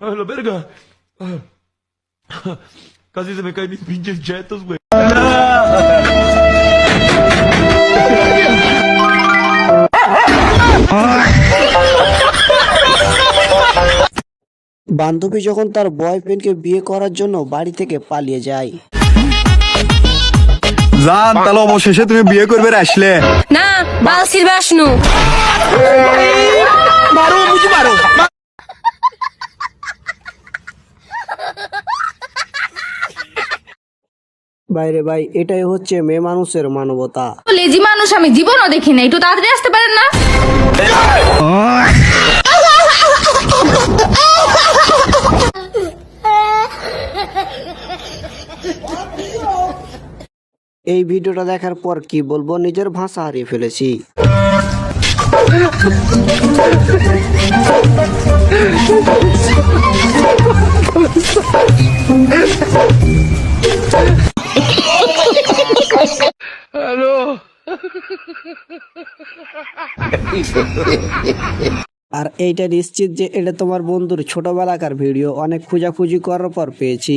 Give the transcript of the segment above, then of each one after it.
La verga. Casi se me caen mis pinches chetos, güey. বান্ধবী যখন তার বয়ফ্রেন্ডকে বিয়ে করার জন্য বাড়ি থেকে পালিয়ে যায়। জান তাহলে অবশেষে তুমি বিয়ে করবে আসলে। না বালসির বাসনু বাইরে ভাই এটাই হচ্ছে মেয়ে মানুষের মানবতা। লেজি মানুষ আমি জীবনও দেখি না একটু তাড়াতাড়ি আসতে পারেন না? এই ভিডিওটা দেখার পর কি বলব নিজের ভাষা হারিয়ে ফেলেছি। আর এইটা নিশ্চিত যে এটা তোমার বন্ধুর ছোটবেলাকার ভিডিও অনেক খোঁজাখুঁজি করার পর পেয়েছি।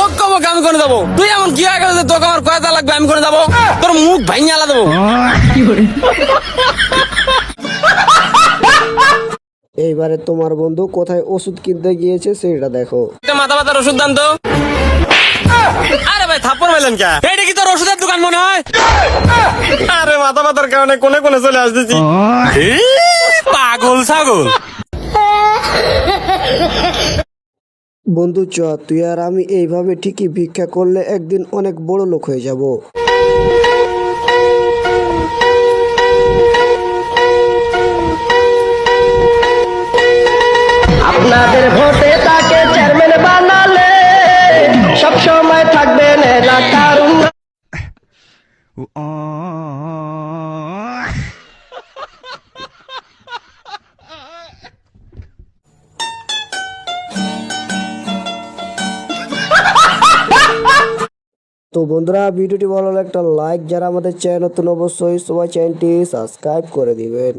তোকে কব আমি করে দেবো তুই এমন কি আগে তোকে আমার কয়টা লাগবে আমি করে দেবো তোর মুখ ভাঙিয়ে আলা দেবো। এইবারে তোমার বন্ধু কোথায় ওষুধ কিনতে গিয়েছে সেটা দেখো। মাথা ব্যথার ওষুধ দান তো। আরে ভাই থাপ্পড় মেলেন কে? এইটা কি তোর ওষুধের দোকান মনে হয়? আরে মাথা ব্যথার কারণে কোনে কোনে চলে আসতেছি। পাগল ছাগল। বন্ধু চ তুই আর আমি এইভাবে ঠিকই ভিক্ষা করলে একদিন অনেক বড় লোক হয়ে যাব। আপনাদের ভোটে তাকে চেয়ারম্যান বানালে সব সময় থাকবেন এলাকার উন্নয়ন তো বন্ধুরা, ভিডিওটি ভালো লাগলে একটা লাইক যারা আমাদের চ্যানেল নতুন অবশ্যই সবাই চ্যানেলটি সাবস্ক্রাইব করে দিবেন।